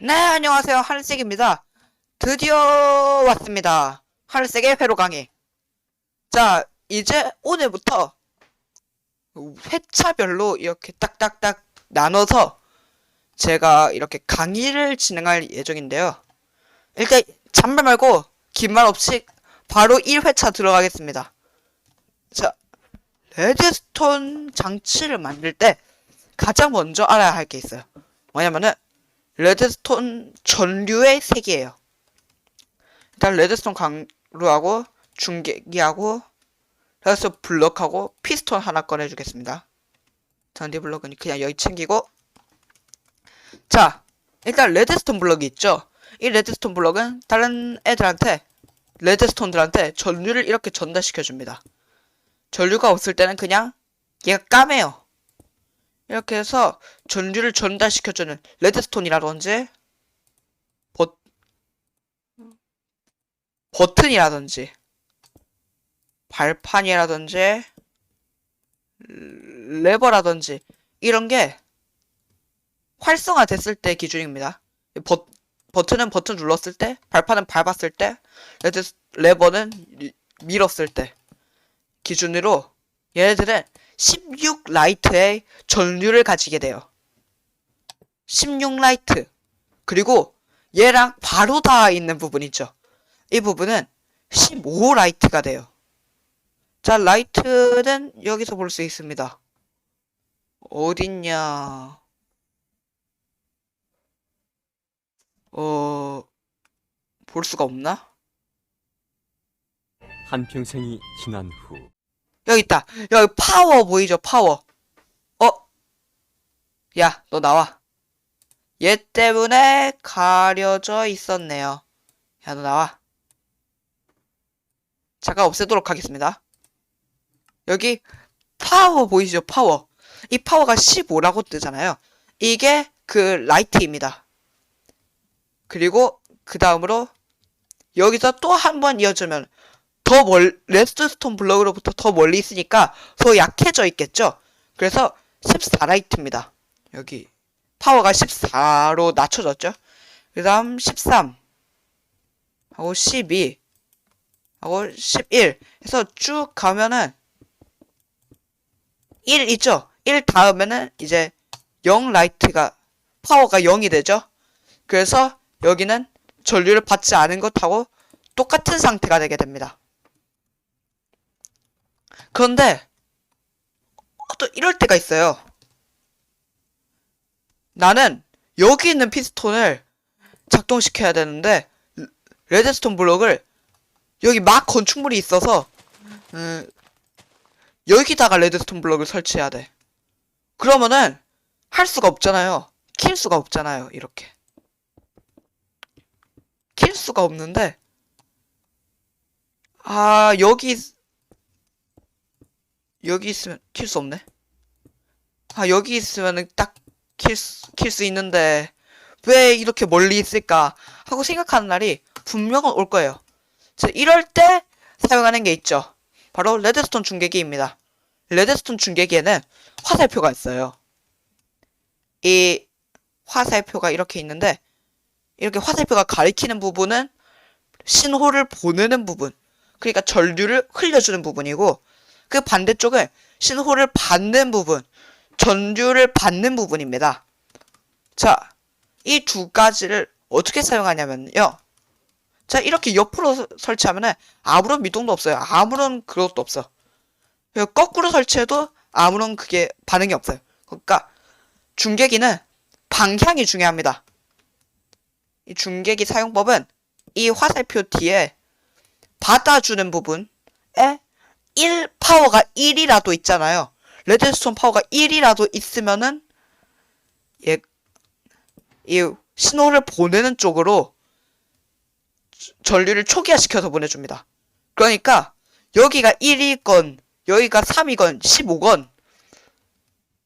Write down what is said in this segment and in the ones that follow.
네, 안녕하세요. 하늘색입니다. 드디어 왔습니다. 하늘색의 회로 강의. 자, 이제 오늘부터 회차별로 이렇게 딱딱딱 나눠서 제가 이렇게 강의를 진행할 예정인데요. 일단 잔말 말고 긴 말 없이 바로 1회차 들어가겠습니다. 자, 레드스톤 장치를 만들 때 가장 먼저 알아야 할 게 있어요. 뭐냐면은 레드스톤 전류의 색이에요. 일단 레드스톤 강루하고 중계기하고 레드스톤 블럭하고 피스톤 하나 꺼내주겠습니다. 잔디 블럭은 그냥 여기 챙기고 자 일단 레드스톤 블럭이 있죠. 이 레드스톤 블럭은 다른 애들한테 레드스톤들한테 전류를 이렇게 전달시켜 줍니다. 전류가 없을 때는 그냥 얘가 까매요. 이렇게 해서 전류를 전달시켜주는 레드스톤이라든지 버, 버튼이라든지 발판이라든지 레버라든지 이런 게 활성화됐을 때 기준입니다. 버, 버튼은 버튼 눌렀을 때, 발판은 밟았을 때, 레드 레버는 리- 밀었을 때 기준으로 얘네들은 16 라이트의 전류를 가지게 돼요. 16 라이트. 그리고 얘랑 바로 닿아 있는 부분 있죠. 이 부분은 15 라이트가 돼요. 자, 라이트는 여기서 볼 수 있습니다. 어딨냐. 어, 볼 수가 없나? 한평생이 지난 후 여기 있다. 여기 파워 보이죠? 파워. 어? 야, 너 나와. 얘 때문에 가려져 있었네요. 야, 너 나와. 잠깐 없애도록 하겠습니다. 여기 파워 보이시죠? 파워. 이 파워가 15라고 뜨잖아요. 이게 그 라이트입니다. 그리고 그 다음으로 여기서 또 한 번 이어주면 더 멀, 레드스톤 블럭으로부터 더 멀리 있으니까 더 약해져 있겠죠? 그래서 14라이트입니다. 여기 파워가 14로 낮춰졌죠? 그 다음 13 하고 12 하고 11 해서 쭉 가면은 1 있죠? 1 다음에는 이제 0 라이트가 파워가 0이 되죠? 그래서 여기는 전류를 받지 않은 것하고 똑같은 상태가 되게 됩니다. 그런데 또 이럴 때가 있어요. 나는 여기 있는 피스톤을 작동시켜야 되는데 레드스톤 블록을 여기 막 건축물이 있어서 음, 여기다가 레드스톤 블록을 설치해야 돼. 그러면은 할 수가 없잖아요. 킬 수가 없잖아요. 이렇게. 킬 수가 없는데 아 여기 있- 여기 있으면 킬 수 없네. 아, 여기 있으면은 딱킬 수, 킬수 있는데, 왜 이렇게 멀리 있을까? 하고 생각하는 날이 분명은 올 거예요. 자, 이럴 때 사용하는 게 있죠. 바로 레드스톤 중계기입니다. 레드스톤 중계기에는 화살표가 있어요. 이 화살표가 이렇게 있는데, 이렇게 화살표가 가리키는 부분은 신호를 보내는 부분. 그러니까 전류를 흘려주는 부분이고, 그 반대쪽은 신호를 받는 부분, 전류를 받는 부분입니다. 자, 이 두 가지를 어떻게 사용하냐면요. 자, 이렇게 옆으로 서- 설치하면은 아무런 미동도 없어요. 아무런 그것도 없어. 거꾸로 설치해도 아무런 그게 반응이 없어요. 그러니까 중계기는 방향이 중요합니다. 이 중계기 사용법은 이 화살표 뒤에 받아주는 부분에 1 파워가 1이라도 있잖아요. 레드스톤 파워가 1이라도 있으면은 얘, 이 신호를 보내는 쪽으로 저- 전류를 초기화시켜서 보내줍니다. 그러니까 여기가 1이건 여기가 3이건 15건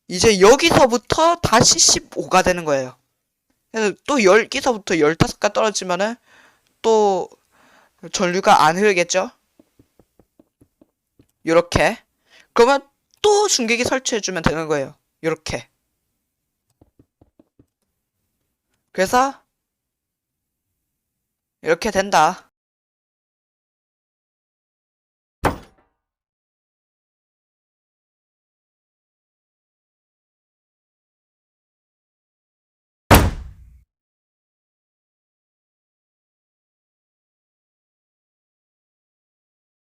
이제 여기서부터 다시 15가 되는 거예요. 그래서 또 여기서부터 15가 떨어지면은 또 전류가 안 흐르겠죠? 요렇게. 그러면 또 중계기 설치해주면 되는 거예요. 요렇게. 그래서 이렇게 된다.